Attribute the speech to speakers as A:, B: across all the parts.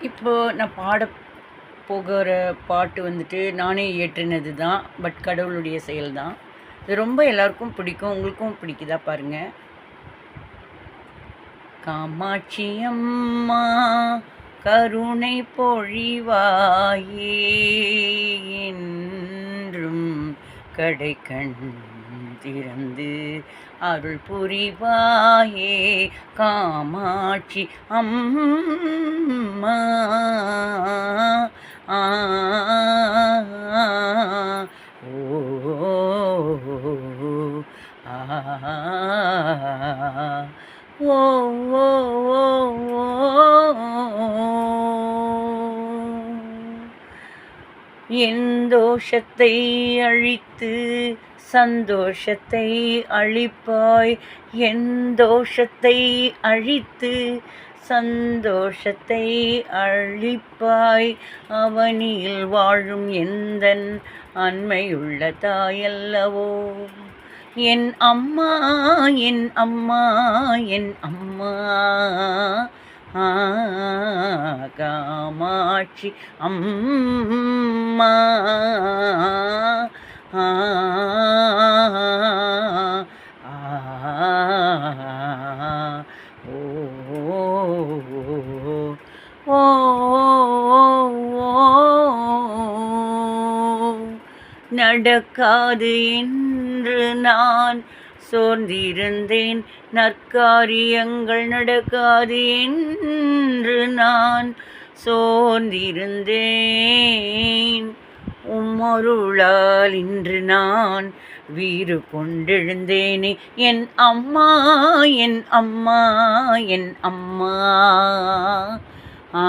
A: இப்போ நான் பாட போகிற பாட்டு வந்துட்டு நானே இயற்றினது தான் பட் கடவுளுடைய செயல் தான் இது ரொம்ப எல்லாருக்கும் பிடிக்கும் உங்களுக்கும் பிடிக்குதா பாருங்க. காமாட்சி அம்மா கருணை பொழிவாயே என்றும் கடை கண் திறந்து அருள் புரிவாயே காமாட்சி அம்மா. ஆ ஓ ஆ. என் தோஷத்தை அழித்து சந்தோஷத்தை அழிப்பாய். என் தோஷத்தை அழித்து சந்தோஷத்தை அழிப்பாய். அவனில் வாழும் எந்தன் அண்மையுள்ள தாயல்லவோ? என் அம்மா என் அம்மா என் அம்மா. ஆ, காமாட்சி அம்மா. ஓ. நடக்காது என்று நான் சோர்ந்திருந்தேன். நற்காரியங்கள் நடக்காது என்று நான் சோர்ந்திருந்தேன். உம்மருளால் இன்று நான் வீறு கொண்டெழுந்தேனே. என் அம்மா என் அம்மா என் அம்மா. ஆ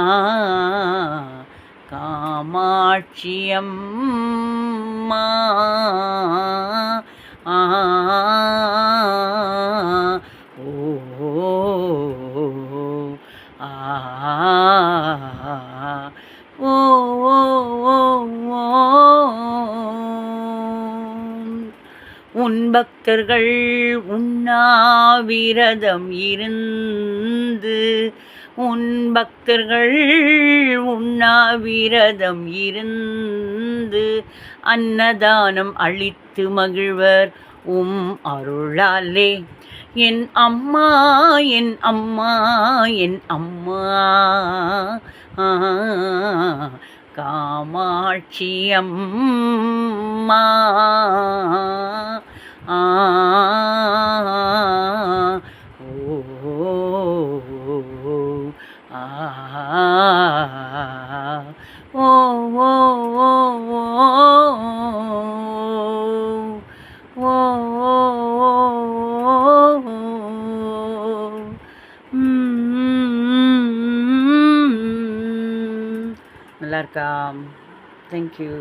A: உன் பக்தர்கள் உண்ணாவிரதம் இருந்து உன் பக்தர்கள் உண்ணாவிரதம் இருந்து அன்னதானம் அளித்து மகிழ்வர். உம் அருளாலே. என் அம்மா என் அம்மா என் அம்மா. காமாட்சி அம்மா. ஆ, ஓ ஓ ஓ. நல்லா இருக்கா தேங்க்யூ